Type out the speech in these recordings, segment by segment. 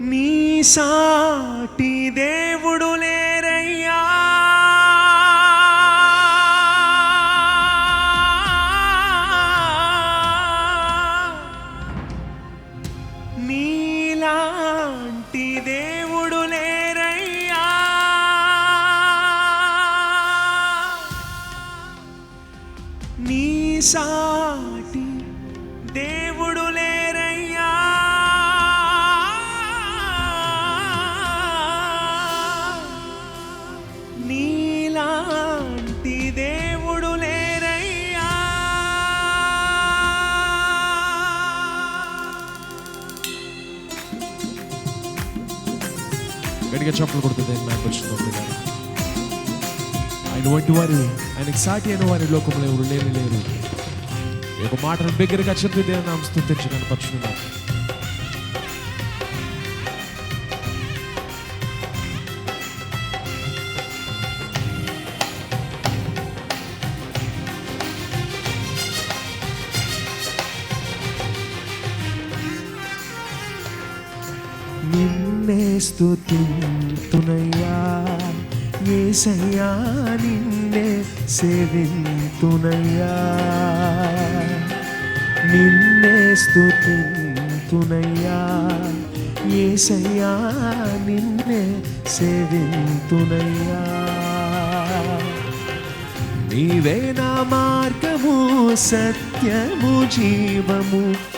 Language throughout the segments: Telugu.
నీ సాటి దేవుడు లేరయ్యా. నీలాంటి దేవుడు లేరయ్యా. నీ సా గట్టిగా చప్పలు కొడుతుంది ఆయన పరిశుద్ధ ఆయన వంటి వారు ఆయనకి సాటి అయిన వారి లోకంలో ఎవరు లేని లేరు. ఒక మాటను బిగ్గరగా చెప్పి దేవుని నామ స్థుతించి కనపరుచుకున్నాను నిన్నే స్తుతింతునయ్యా ఏసయ్యా నిన్నే సేవింతునయ్యా. నిన్నే స్తుతింతునయ్యా. ఏసయ్యా నిన్నే సేవింతునయ్యా. నీవే నా మార్గము సత్యము జీవము.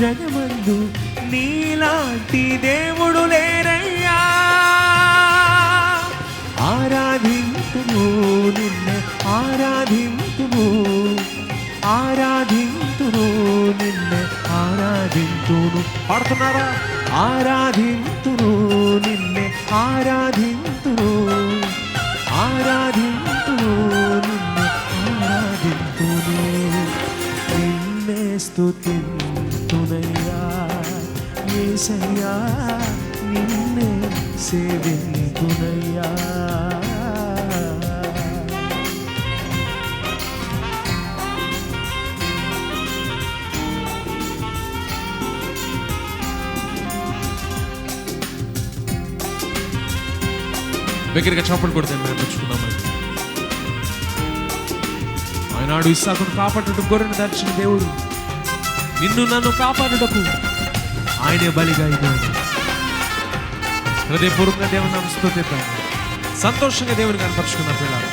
జగమందు నీలాంటి దేవుడు లేరయ్యా ఆరాధింతుము నిన్నే ఆరాధింతుము ఆరాధింతును నిన్నే ఆరాధింతును పాడుతున్నారా ఆరాధింతును నిన్నే ఆరాధింతును ఆరాధింతును నిన్నే ఆరాధింతును నిన్నే స్తుతింతునయ్యా యేసయ్యా నిన్నే సేవింతునయ్యా దగ్గరగా చప్పలు కొడితే మేము తెచ్చుకున్నామని ఆయనాడు ఇస్సాకును కాపాడుటకు గొర్రెను దర్శన దేవుడు. నిన్ను నన్ను కాపాడుటకు ఆయనే బలిగా ఇవ్వాలి హృదయపూర్వకంగా దేవుని నమస్తూ స్తుతిద్దాం సంతోషంగా దేవుని కనపరుచుకున్న పిల్లలు.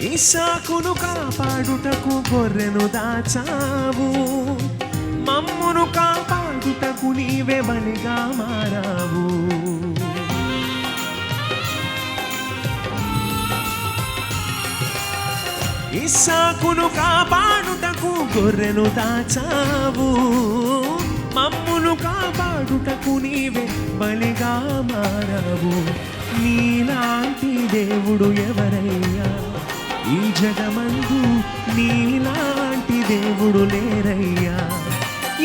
ఇసాకును కాపాడుటకు గొర్రెను దాచావు. మమ్మును కాపాడుటకు నీవే బలిగా మారావు. ఇసాకును కాపాడుటకు గొర్రెను దాచావు. మమ్మును కాపాడుటకు నీవే బలిగా మారావు. నీలాంటి దేవుడు ఎవరయ్యా? ఈ జగమందు నీలాంటి దేవుడు లేరయ్యా.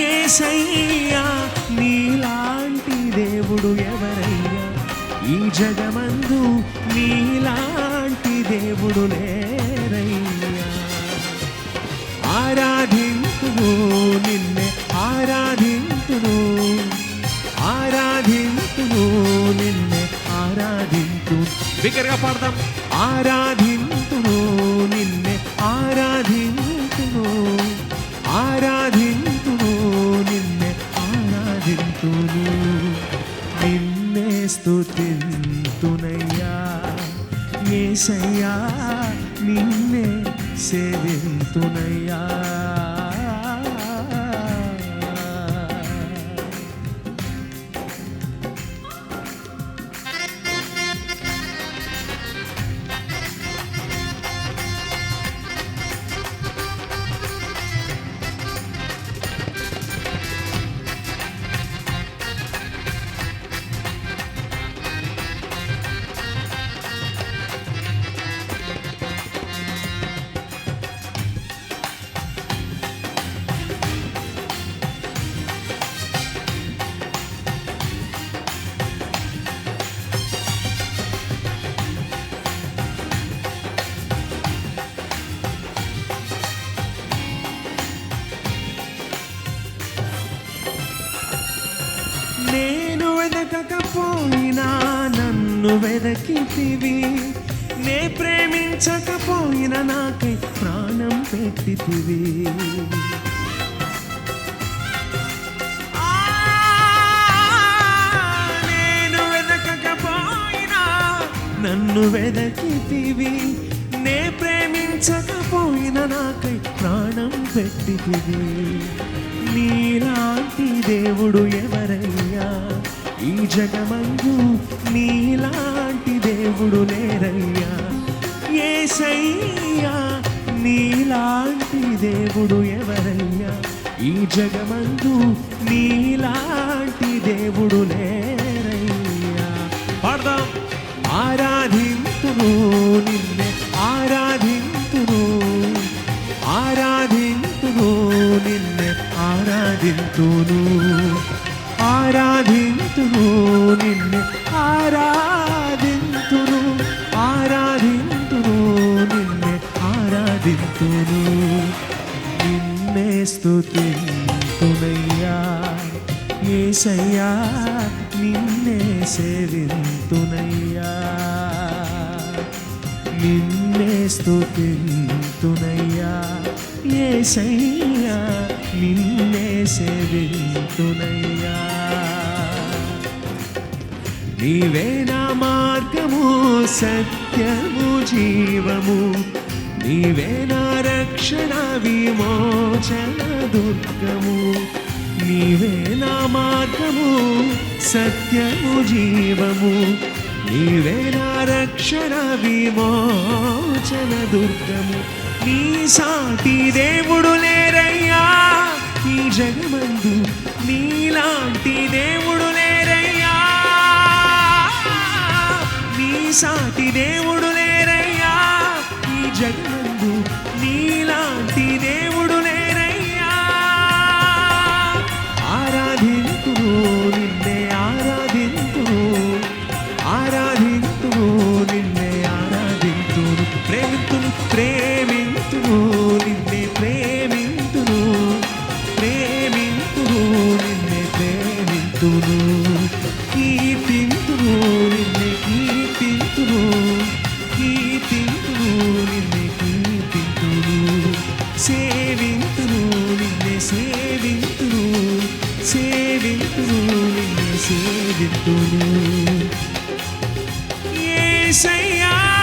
ఏసయ్యా నీలాంటి దేవుడు ఎవరయ్యా. ఈ జగమందు నీలాంటి దేవుడు లేరయ్యా. ఆరాధింతును నిన్నే ఆరాధింతును ఆరాధింతును నిన్నే ఆరాధింతు. బిగ్గరగా పాడదాం. ఆరాధింతును నిన్నే ఆరాధింతును ఆరాధింతును నిన్నే ఆరాధింతును నిన్నే స్తుతింతునయ్యా ఏసయ్యా నిన్నే వెదకితివి. నే ప్రేమించకపోయిన నాకై ప్రాణం పెట్టితివి. నేను వెదకకపోయినా నన్ను వెదకితివి. నే ప్రేమించకపోయిన నాకై ప్రాణం పెట్టితివి. నీలాంటి దేవుడు ఎవరయ్యా? ఈ జగమందు నీలాంటి దేవుడు లేరయ్యా ఏసయ్యా నీలాంటి దేవుడు ఎవరయ్యా. ఈ జగమందు నీలాంటి దేవుడు లేరయ్యా. పాడదాం. ఆరాధింతును నిన్నే ఆరాధింతును. ఆరాధింతును నిన్నే ఆరాధింతును. ఆరాధింతురు నిన్ను ఆరాధింతురు ఆరాధింతురు నిన్ను ఆరాధింతురు నిన్నే స్తుతింతునయ్యా ఏసయ్యా నిన్నే సేవింతునయ్యా. నిన్నే స్తుతింతునయ్యా ఏసయ్యా నిన్నే సేవింతునయ్యా. నీవే నా మార్గము సత్యము జీవము. నీవే నా రక్షణ విమోచన దుర్గము. నీవే నా మార్గము సత్యము జీవము. నీవే నా రక్షణ విమోచన దుర్గము. నీ సాటి దేవుడు లేరయ్యా ఈ జగమందు. నీలాంటి దేవుడు సాటి దేవుడు లేరయ్యా. ఈ జగమందు నీలాంటి దేవుడు లేరయ్యా. ఆరాధింతును నిన్నే ఆరాధింతును ఆరాధింతును నిన్నే ఆరాధింతును ప్రేమింతును ప్రేమింతును నిన్నే ప్రేమింతును ప్రేమింతును నిన్నే ప్రేమింతును. sem vitória e sem ar.